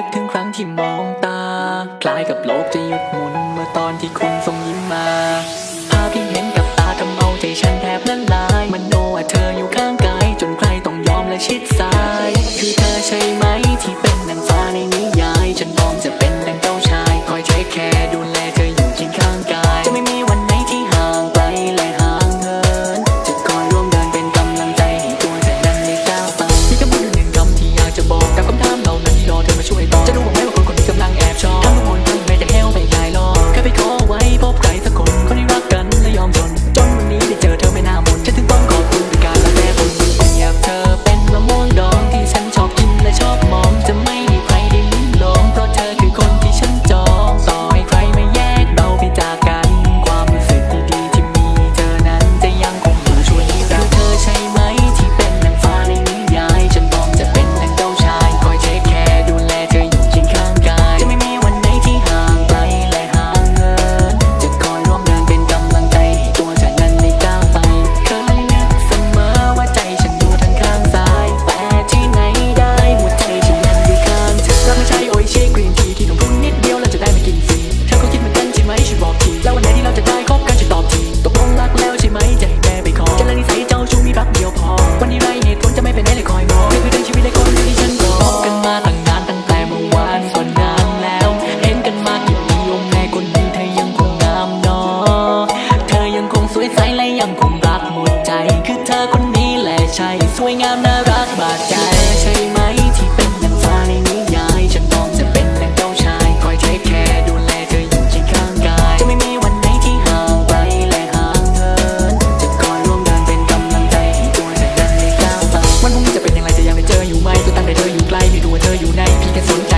นึกถึงครั้งที่มองตา คล้ายกับโลกจะหยุดหมุน เมื่อตอนที่คุณส่งยิ้มมา ภาพที่เห็นกับตาทำเอาใจฉันแทบละลาย มันโนว่าเธออยู่ข้างกาย จนใครต้องยอมและชิดซ้าย ใช่สวยงามน่ารักบาดใจใช่ไหมที่เป็นนางฟ้าในนิยายฉันพร้องจะเป็นนางเจ้าชาย คอยเทคแคร์ดูแลเธออยู่ที่ข้างกาย จะไม่มีวันไหนที่ห่างไกลและห่างเหินจะคอยร่วมเดินเป็นกำลังใจให้ตัวเธอเดินในก้าวต่อวันพรุ่งนี้จะเป็นอย่างไรจะยังได้เจออยู่ไหมตัวตั้งแต่เธออยู่ใกล้ไม่รู้ว่าเธออยู่ไหนพี่แค่สนใจ